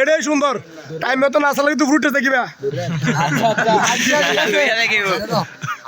এটাই সুন্দর। টাইম মতো না আসলে কিন্তু ফ্রুটে দেখিবা।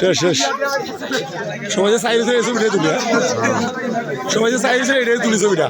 শেষ শেষ। সবাই যে সাইজ হয়ে ছবিটা তুলি? সবাই যে সাইজ হয়ে এটাই তুলি ছবিটা।